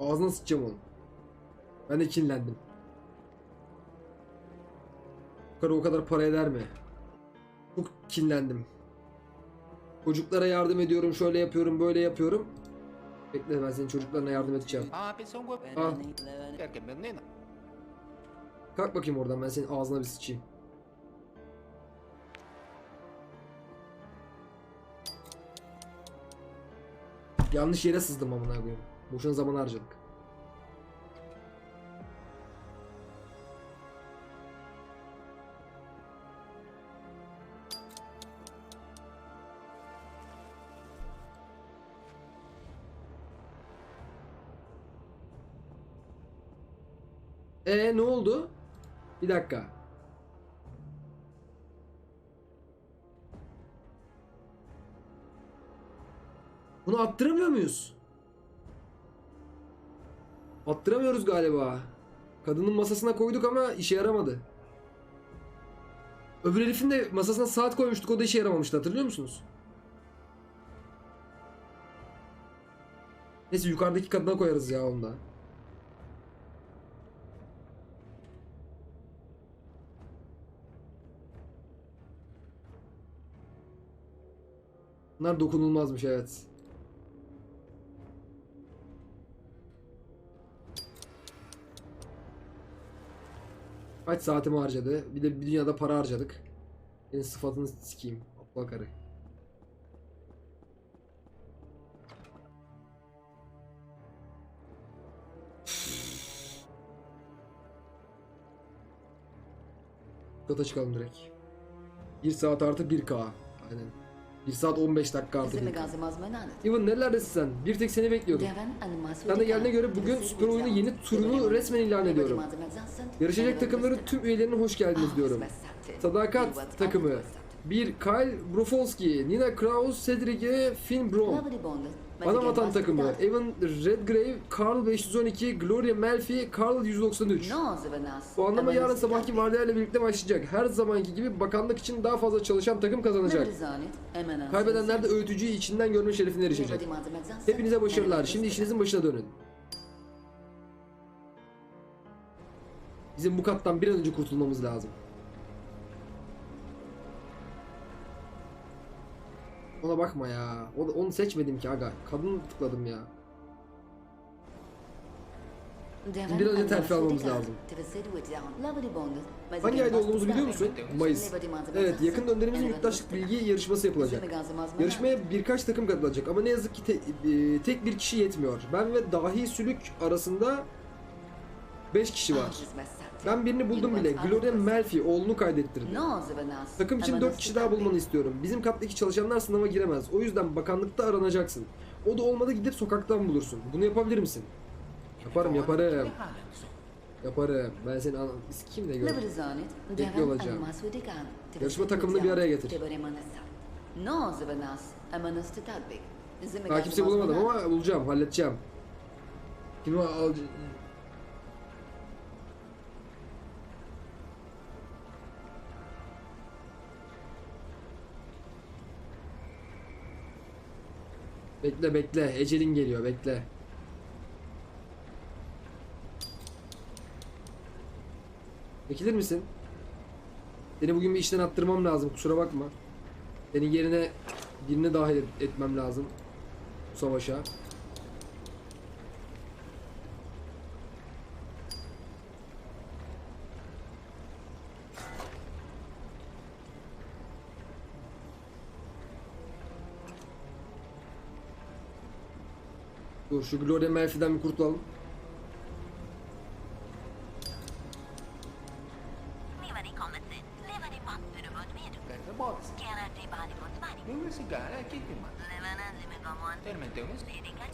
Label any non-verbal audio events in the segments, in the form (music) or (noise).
Ağzına sıçacağım onu. Ben de kinlendim. Kadar o kadar para eder mi? Çok kinlendim. Çocuklara yardım ediyorum, şöyle yapıyorum, böyle yapıyorum. Bekle ben senin çocuklarına yardım edeceğim. Ah? Kalk bakayım oradan ben senin ağzına bir sıçayım. Yanlış yere sızdım amına koyayım. Boşuna zaman harcadık. E ne oldu? Bir dakika. Bunu attıramıyor muyuz? Attıramıyoruz galiba. Kadının masasına koyduk ama işe yaramadı. Öbür herifin de masasına saat koymuştuk o da işe yaramamıştı hatırlıyor musunuz? Neyse yukarıdaki kadına koyarız ya onda. Bunlar dokunulmazmış evet. Kaç saatimi harcadı? Bir de bir dünyada para harcadık. Senin sıfatını sikeyim. Aptal karı. Kata çıkalım direkt. 1 saat artı 1K. Aynen. 1 saat 15 dakika artı 1K. Zimmer mazmanane. Ivan nerelerdesin sen? Bir tek seni bekliyordum. Sen de geldiğine göre bugün süper oyunu yeni turunu resmen ilan ediyorum. Yarışacak takımların tüm üyelerine hoş geldiniz diyorum. Sadakat takımı. 1. Kyle Brofolski, Nina Kraus, Cedric Finn Brom. Ana vatan takımı. Evan Redgrave, Carl 512, Gloria Melfi, Carl 193. Puanlama yarın sabahki vardiyayla birlikte başlayacak. Her zamanki gibi bakanlık için daha fazla çalışan takım kazanacak. Kaybedenler de öğütücüyü içinden görme şerefine erişecek. Hepinize başarılar. Şimdi işinizin başına dönün. Bizim bu kattan bir an önce kurtulmamız lazım. Ona bakma ya. Onu seçmedim ki aga. Kadın tıkladım ya. Bir an önce terfi almamız lazım. Hangi ayda olduğumuzu biliyor musun? Mayıs. Evet, yakın dönemimizin yurttaşlık bilgi yarışması yapılacak. Yarışmaya birkaç takım katılacak ama ne yazık ki te- e, tek bir kişi yetmiyor. Ben ve Dahi Sülük arasında 5 kişi var. Ben birini buldum bile. Gloria Melfi oğlunu kaydettirdi. Takım için 4 kişi daha bulmanı istiyorum. Bizim kattaki çalışanlar sınava giremez. O yüzden bakanlıkta aranacaksın. O da olmadı gidip sokaktan bulursun. Bunu yapabilir misin? Yaparım yaparım. Yaparım. Ben seni an- kim de görürüm. Bekli olacağım. Yarışma takımını bir araya getir. Daha kimse bulamadım ama bulacağım, halledeceğim. Kimi al... Bekle bekle, ecelin geliyor, bekle. Çekilir misin? Seni bugün bir işten attırmam lazım, kusura bakma. Senin yerine birini dahil et- etmem lazım. Bu savaşa. Man. Levanan limegamon. Termente un Dedikan.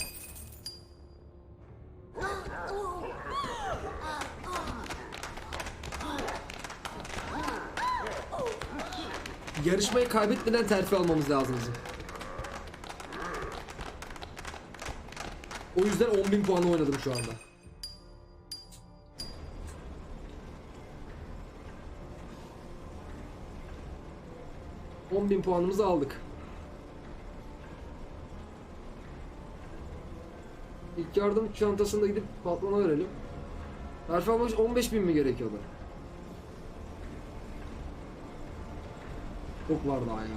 Yarışmayı kaybetmeden terfi almamız lazım bizim. Yüzden 10.000 puanı oynadım şu anda. bin puanımızı aldık. İlk yardım çantasını da gidip patrona verelim. İçin 15 bin mi gerekiyordu? Çok var daha ya.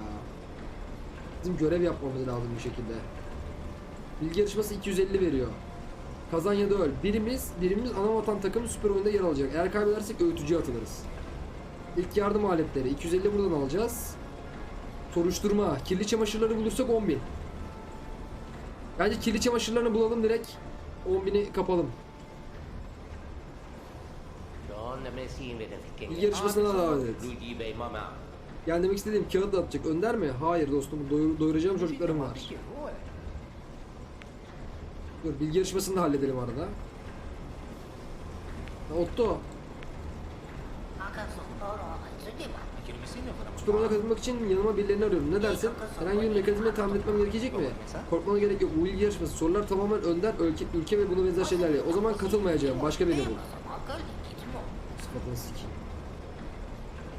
Bizim görev yapmamız lazım bir şekilde. Bilgi yarışması 250 veriyor. Kazan ya da öl. Birimiz, birimiz ana vatan takımı süper oyunda yer alacak. Eğer kaybedersek öğütücüye atılırız. İlk yardım aletleri 250 buradan alacağız. Soruşturma. Kirli çamaşırları bulursak 10 bin. Bence kirli çamaşırlarını bulalım direkt. 10 bini kapalım. İlgi yarışmasına davet et. Yani demek istediğim kağıt dağıtacak. Önder mi? Hayır dostum. Doyur, doyuracağım çocuklarım var. Dur bilgi yarışmasını da halledelim arada. Ha, Otto. Oyuna katılmak için yanıma birilerini arıyorum. Ne dersin? Herhangi bir mekanizma tahmin etmem gerekecek mi? Korkmana gerek yok. Bu bilgi yarışması. Sorular tamamen önder, ülke, ülke ve buna benzer şeylerle. O zaman katılmayacağım. Başka birini bul. Sıfatını sikeyim.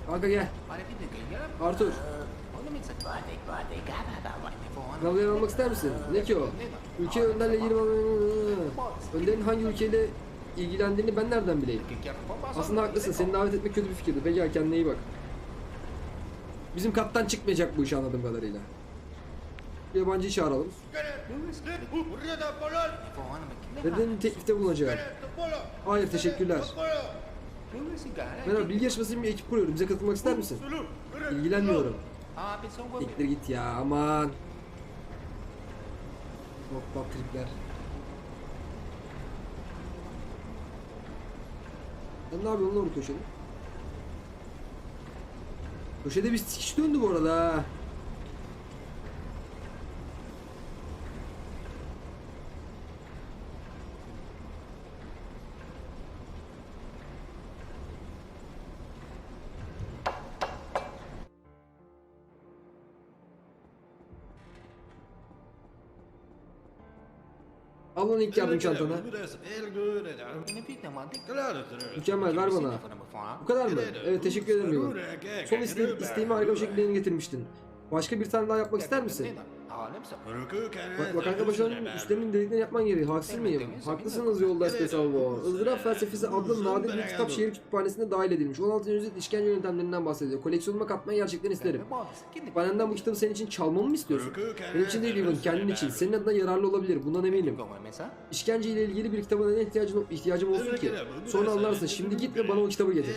Kanka gel. Arthur. Sınavları almak ister misin? Ne ki o? Ülke önderle ilgili... Önderin hangi ülkeyle ilgilendiğini ben nereden bileyim? Aslında haklısın. Seni davet etmek kötü bir fikirdi. Peki kendine iyi bak. Bizim kattan çıkmayacak bu iş anladığım kadarıyla. Yabancıyı çağıralım. Neden teklifte bulunacak? Hayır teşekkürler. Merhaba bilgi yarışması bir ekip kuruyorum. Bize katılmak ister misin? İlgilenmiyorum. Siktir git ya aman. Bak tripler. Sen ne yapıyorsun lan orada köşede? Köşede bir sikiş döndü bu arada ha. Al lan ilk yardım çantanı. Mükemmel ver bana. Bu kadar mı? Evet teşekkür ederim Yuvan. Son iste isteğimi harika bir şekilde yerine getirmiştin. Başka bir tane daha yapmak ister misin? Bak, Vakanka Başkan'ın üstlerinin dediklerini yapman gerekiyor. Haksız mıyım? Haklısınız yoldaş Pesalvo. Izdırap felsefesi adlı nadir bir kitap şehir kütüphanesine dahil edilmiş. 16. yüzyıl işkence yöntemlerinden bahsediyor. Koleksiyonuma katmayı gerçekten isterim. Kütüphanenden bu kitabı senin için çalmamı mı istiyorsun? Benim için değil Yuvan, kendin için. Senin adına yararlı olabilir. Bundan eminim. İşkence ile ilgili bir kitaba neden ihtiyacın, ihtiyacım olsun ki? Sonra anlarsın. Şimdi git ve bana o kitabı getir.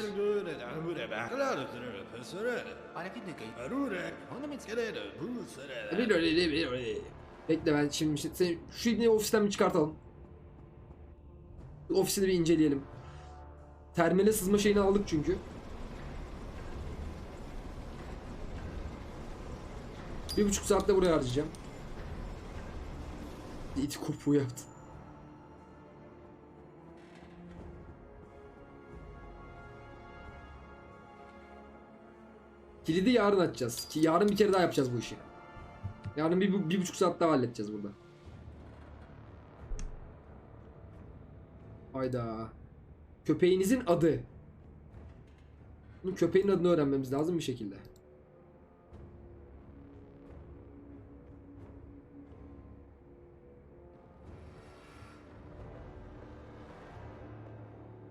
Bekle ben şimdi işte şu ibneyi ofisten bir çıkartalım. Ofisini bir inceleyelim. Termale sızma şeyini aldık çünkü. Bir buçuk saatte buraya harcayacağım. İti kopuğu yaptı. Kilidi yarın açacağız. Ki yarın bir kere daha yapacağız bu işi. Yarın bir, bu- bir buçuk saat daha halledeceğiz burada. Hayda. Köpeğinizin adı. Bunun köpeğin adını öğrenmemiz lazım bir şekilde.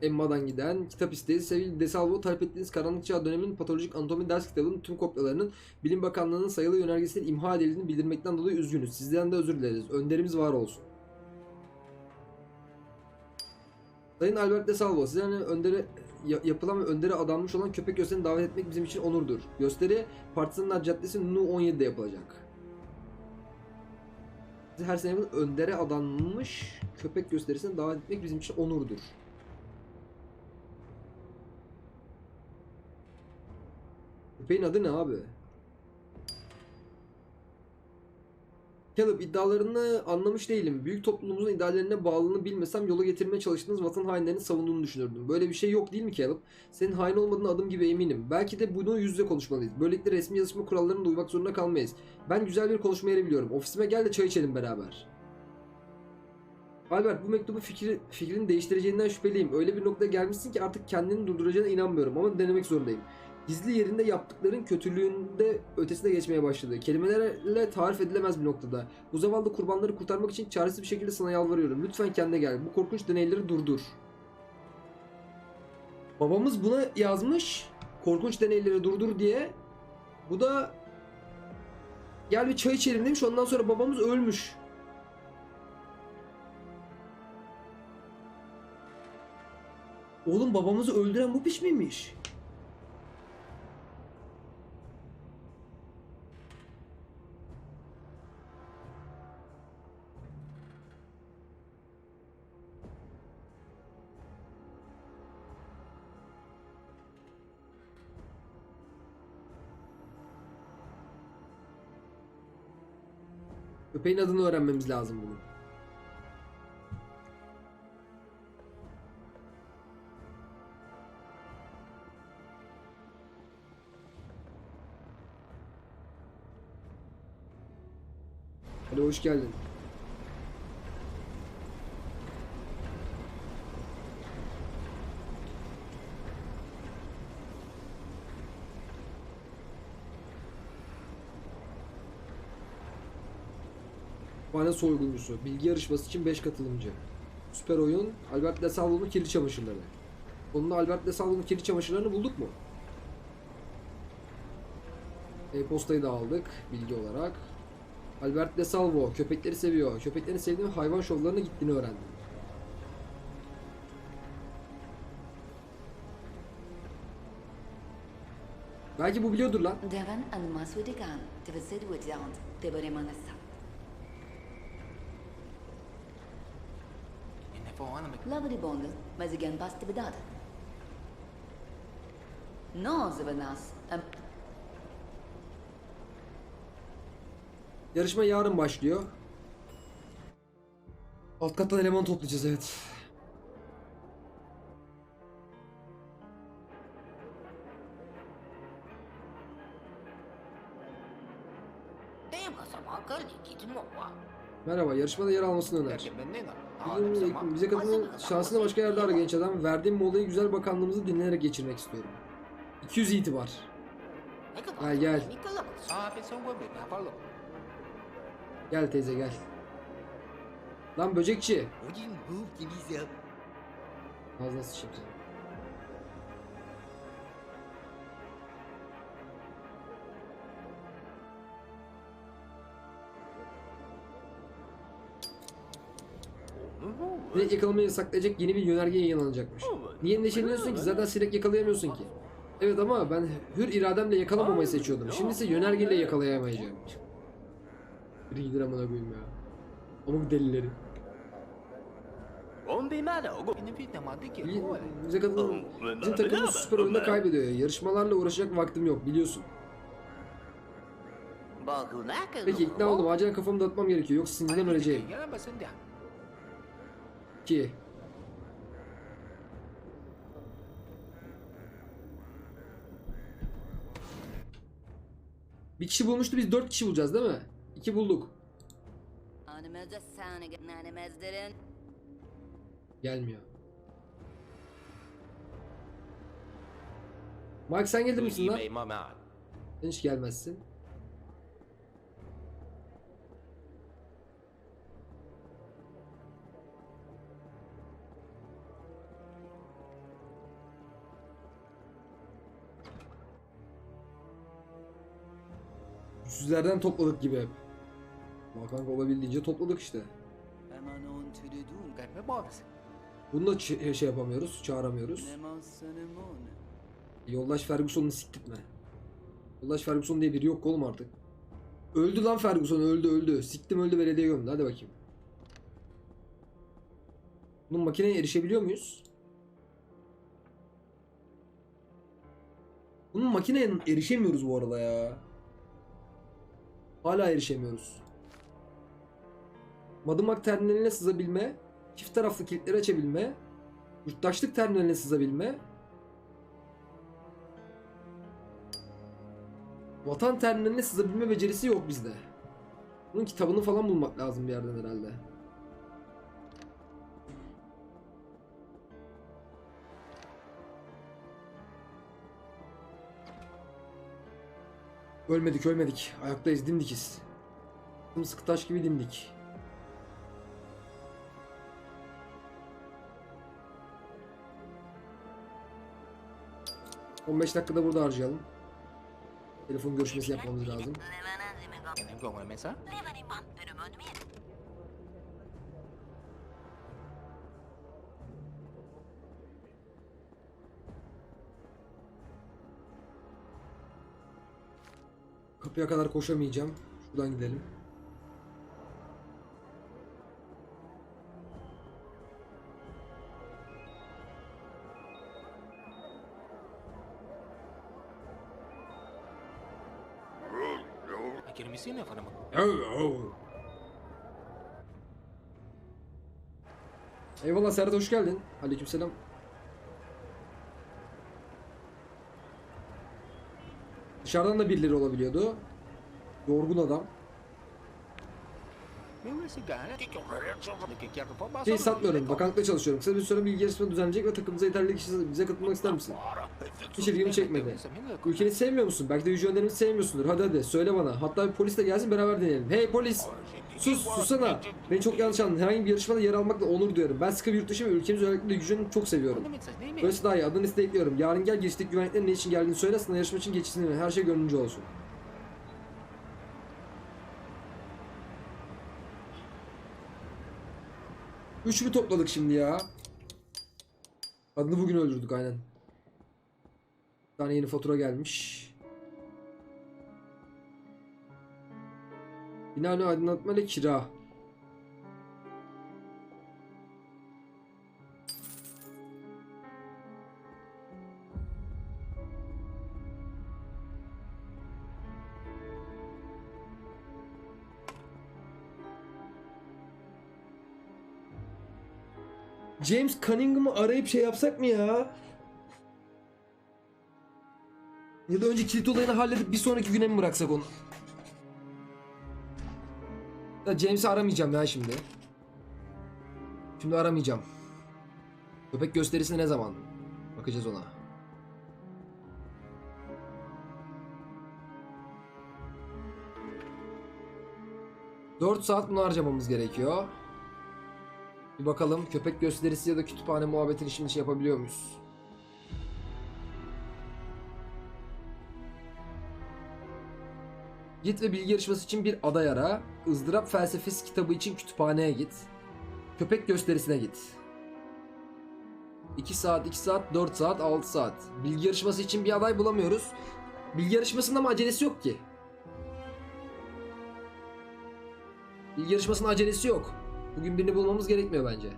Emma'dan giden kitap isteği sevgili Desalvo talep ettiğiniz karanlık çağ döneminin patolojik anatomi ders kitabının tüm kopyalarının Bilim Bakanlığı'nın sayılı yönergesinin imha edildiğini bildirmekten dolayı üzgünüz. Sizden de özür dileriz. Önderimiz var olsun. Sayın Albert Desalvo, size hani öndere ya- yapılan ve öndere adanmış olan köpek gösterisine davet etmek bizim için onurdur. Gösteri Partizanlar Caddesi Nu 17'de yapılacak. Her sene öndere adanmış köpek gösterisine davet etmek bizim için onurdur. Köpeğin adı ne abi? Caleb iddialarını anlamış değilim. Büyük toplumumuzun ideallerine bağlılığını bilmesem yola getirmeye çalıştığınız vatan hainlerini savunduğunu düşünürdüm. Böyle bir şey yok değil mi Caleb? Senin hain olmadığına adım gibi eminim. Belki de bunu yüz yüze konuşmalıyız. Böylelikle resmi yazışma kurallarına uymak zorunda kalmayız. Ben güzel bir konuşma yeri biliyorum. Ofisime gel de çay içelim beraber. Albert bu mektubu fikri, fikrini değiştireceğinden şüpheliyim. Öyle bir noktaya gelmişsin ki artık kendini durduracağına inanmıyorum ama denemek zorundayım. Gizli yerinde yaptıkların kötülüğünde ötesine geçmeye başladı. Kelimelerle tarif edilemez bir noktada. Bu zavallı kurbanları kurtarmak için çaresiz bir şekilde sana yalvarıyorum. Lütfen kendine gel. Bu korkunç deneyleri durdur. Babamız buna yazmış. Korkunç deneyleri durdur diye. Bu da gel bir çay içelim demiş. Ondan sonra babamız ölmüş. Oğlum babamızı öldüren bu piç miymiş? Köpeğin adını öğrenmemiz lazım bunun. Hadi hoş geldin. Kütüphane soyguncusu. Bilgi yarışması için 5 katılımcı. Süper oyun. Albert Lesalvo'nun kirli çamaşırları. Onunla Albert Lesalvo'nun kirli çamaşırlarını bulduk mu? E-postayı da aldık bilgi olarak. Albert Lesalvo köpekleri seviyor. Köpeklerini sevdiğim hayvan şovlarına gittiğini öğrendim. Belki bu biliyordur lan. Devan animals with the gun. Det vill säga honom. Lavori bonde, mas igen basta bedada. No, zıvanas. Um, Yarışma yarın başlıyor. Alt kattan eleman toplayacağız evet. Merhaba, yarışmada yer almasını öner. Bizim, bize katılan şansını başka yerde ara genç adam. Verdiğim molayı güzel bakanlığımızı dinleyerek geçirmek istiyorum. 200 itibar. Gel, gel. Gel teyze gel. Lan böcekçi. Odin bu Sinek yakalamayı yasaklayacak yeni bir yönerge yayınlanacakmış. Niye endişeleniyorsun ki? Zaten sinek yakalayamıyorsun ki. Evet ama ben hür irademle yakalamamayı seçiyordum. Şimdi ise yönergeyle yakalayamayacağım. Biri gider amına koyayım ya. Ama bu delileri. Bize katılan bizim takımımız süper oyunda kaybediyor. Yarışmalarla uğraşacak vaktim yok biliyorsun. Peki ikna oldum. Acilen kafamı dağıtmam gerekiyor. Yoksa sinirden öleceğim. Gliela ma sentiamo. 2 Bir kişi bulmuştu biz dört kişi bulacağız değil mi? İki bulduk. Gelmiyor. Mike sen gelir misin lan? Sen hiç gelmezsin. Yüzlerden topladık gibi hep. Ama olabildiğince topladık işte. Bunu da şey yapamıyoruz, çağıramıyoruz. Yoldaş Ferguson'u siktirtme. Yoldaş Ferguson diye biri yok oğlum artık. Öldü lan Ferguson öldü öldü. Siktim öldü belediye gömdü hadi bakayım. Bunun makineye erişebiliyor muyuz? Bunun makineye erişemiyoruz bu arada ya. Hala erişemiyoruz. Madımak terminaline sızabilme, çift taraflı kilitleri açabilme, yurttaşlık terminaline sızabilme, Vatan terminaline sızabilme becerisi yok bizde. Bunun kitabını falan bulmak lazım bir yerden herhalde. Ölmedik ölmedik. Ayaktayız dimdikiz. Sıkı taş gibi dimdik. ...15 dakikada burada harcayalım. Telefon görüşmesi yapmamız lazım. Kapıya kadar koşamayacağım. Şuradan gidelim. Ya pada Eyvallah Serhat hoş geldin. Aleykümselam. Dışarıdan da birileri olabiliyordu. Yorgun adam. Şey satmıyorum. Bakanlıkta çalışıyorum. Kısa bir süre bilgi yarışması düzenlenecek ve takımımıza yeterli kişi bize katılmak ister misin? Hiç ilgimi çekmedi. Ülkeni sevmiyor musun? Belki de yüce önderimizi sevmiyorsundur. Hadi hadi söyle bana. Hatta bir polis de gelsin beraber deneyelim. Hey polis! Sus susana. Beni çok yanlış anladın. Herhangi bir yarışmada yer almakla onur duyuyorum. Ben sıkı bir yurttaşım ve ülkemiz özellikle gücünü çok seviyorum. Böylesi daha iyi. Adını listeye ekliyorum. Yarın gel girişteki güvenliklerin ne için geldiğini söyle. Sana yarışma için geçişini Her şey gönlünce olsun. Üç topladık şimdi ya? Adını bugün öldürdük aynen. Bir tane yeni fatura gelmiş. Binaenli aydınlatma ile kira. James Cunningham'ı arayıp şey yapsak mı ya? Ya da önce kilit olayını halledip bir sonraki güne mi bıraksak onu? James'i aramayacağım ya şimdi. Şimdi aramayacağım. Köpek gösterisi ne zaman? Bakacağız ona. Dört saat bunu harcamamız gerekiyor. Bir bakalım köpek gösterisi ya da kütüphane muhabbetini şimdi şey yapabiliyor muyuz? Git ve bilgi yarışması için bir aday ara. ızdırap felsefesi kitabı için kütüphaneye git. Köpek gösterisine git. 2 saat, 2 saat, 4 saat, 6 saat. Bilgi yarışması için bir aday bulamıyoruz. Bilgi yarışmasında mı acelesi yok ki? Bilgi yarışmasının acelesi yok. Bugün birini bulmamız gerekmiyor bence.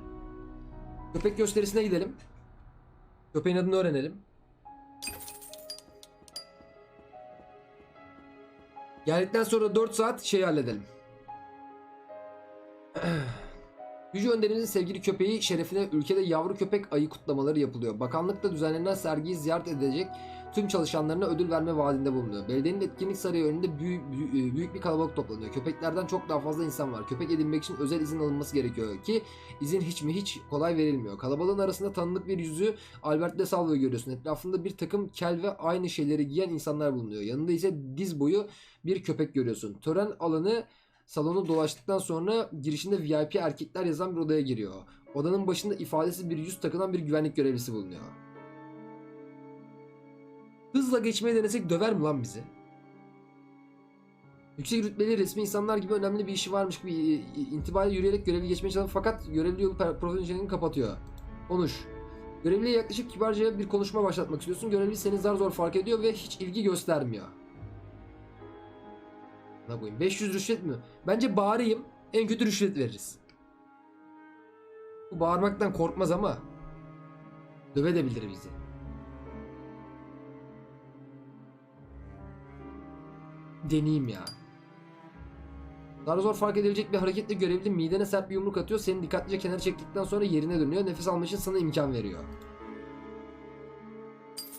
Köpek gösterisine gidelim. Köpeğin adını öğrenelim. Geldikten sonra 4 saat şeyi halledelim. (sighs) Yüce Önderimizin sevgili köpeği şerefine ülkede yavru köpek ayı kutlamaları yapılıyor. Bakanlıkta düzenlenen sergiyi ziyaret edecek tüm çalışanlarına ödül verme vaadinde bulunuyor. Belediyenin etkinlik sarayı önünde büyük, büyük bir kalabalık toplanıyor. Köpeklerden çok daha fazla insan var. Köpek edinmek için özel izin alınması gerekiyor ki izin hiç mi hiç kolay verilmiyor. Kalabalığın arasında tanıdık bir yüzü Albert de Salvo'yu görüyorsun. Etrafında bir takım kel ve aynı şeyleri giyen insanlar bulunuyor. Yanında ise diz boyu bir köpek görüyorsun. Tören alanı salonu dolaştıktan sonra girişinde VIP erkekler yazan bir odaya giriyor. Odanın başında ifadesi bir yüz takılan bir güvenlik görevlisi bulunuyor. Hızla geçmeyi denesek döver mi lan bizi? Yüksek rütbeli resmi insanlar gibi önemli bir işi varmış gibi e, e, intibayla yürüyerek görevi geçmeye çalışan fakat görevli yolu profesyonelini kapatıyor. Konuş. Görevliye yaklaşık kibarca bir konuşma başlatmak istiyorsun. Görevli seni zar zor fark ediyor ve hiç ilgi göstermiyor. Ne koyayım? 500 rüşvet mi? Bence bağırayım. En kötü rüşvet veririz. Bu bağırmaktan korkmaz ama dövebilir bizi. Deneyeyim ya. Daha zor fark edilecek bir hareketle görevli midene sert bir yumruk atıyor. Seni dikkatlice kenara çektikten sonra yerine dönüyor. Nefes almak için sana imkan veriyor.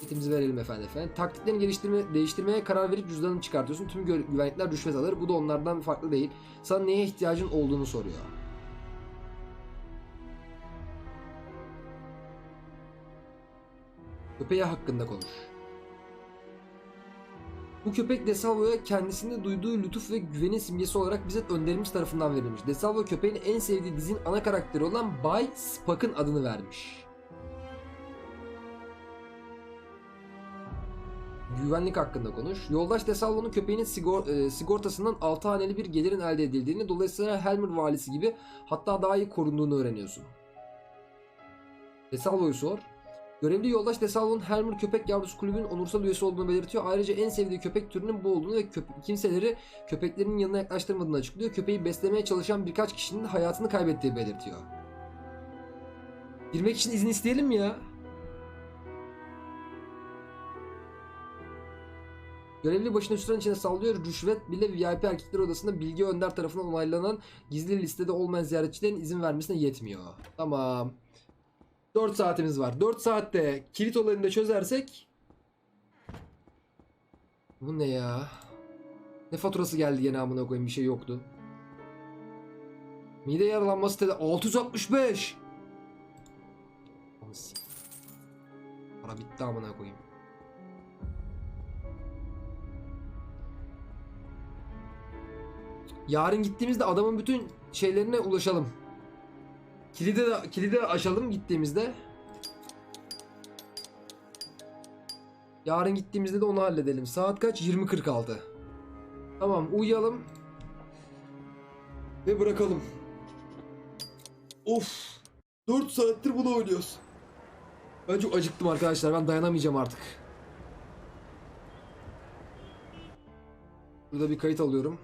Kitimizi verelim efendim efendim. Taktiklerini geliştirme, değiştirmeye karar verip cüzdanını çıkartıyorsun. Tüm güvenlikler rüşvet alır. Bu da onlardan farklı değil. Sana neye ihtiyacın olduğunu soruyor. Köpeği hakkında konuş. Bu köpek Desalvo'ya kendisinde duyduğu lütuf ve güvenin simgesi olarak bize önderimiz tarafından verilmiş. Desalvo köpeğin en sevdiği dizinin ana karakteri olan Bay Spock'ın adını vermiş. Güvenlik hakkında konuş. Yoldaş Desalvo'nun köpeğinin sigor- e, sigortasından 6 haneli bir gelirin elde edildiğini, dolayısıyla Helmer valisi gibi hatta daha iyi korunduğunu öğreniyorsun. Desalvo'yu sor. Görevli yoldaş Desalvo'nun Helmer Köpek Yavrusu Kulübü'nün onursal üyesi olduğunu belirtiyor. Ayrıca en sevdiği köpek türünün bu olduğunu ve köp- kimseleri köpeklerin yanına yaklaştırmadığını açıklıyor. Köpeği beslemeye çalışan birkaç kişinin hayatını kaybettiği belirtiyor. Girmek için izin isteyelim mi ya? Görevli başına süren içine sallıyor. Rüşvet bile VIP erkekler odasında Bilgi Önder tarafından onaylanan gizli listede olmayan ziyaretçilerin izin vermesine yetmiyor. Tamam. 4 saatimiz var. 4 saatte kilit olayını da çözersek Bu ne ya? Ne faturası geldi gene amına koyayım bir şey yoktu. Mide yaralanması dedi 665. Aman sik. Para bitti amına koyayım. Yarın gittiğimizde adamın bütün şeylerine ulaşalım. Kilide de, kilide de açalım gittiğimizde. Yarın gittiğimizde de onu halledelim. Saat kaç? 20.46. Tamam uyuyalım. Ve bırakalım. Of. 4 saattir bunu oynuyoruz. Ben çok acıktım arkadaşlar. Ben dayanamayacağım artık. Burada bir kayıt alıyorum.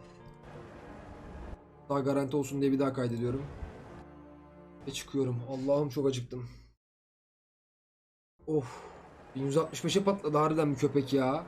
Daha garanti olsun diye bir daha kaydediyorum. Ve çıkıyorum. Allah'ım çok acıktım. Of. 1165'e patladı harbiden bir köpek ya.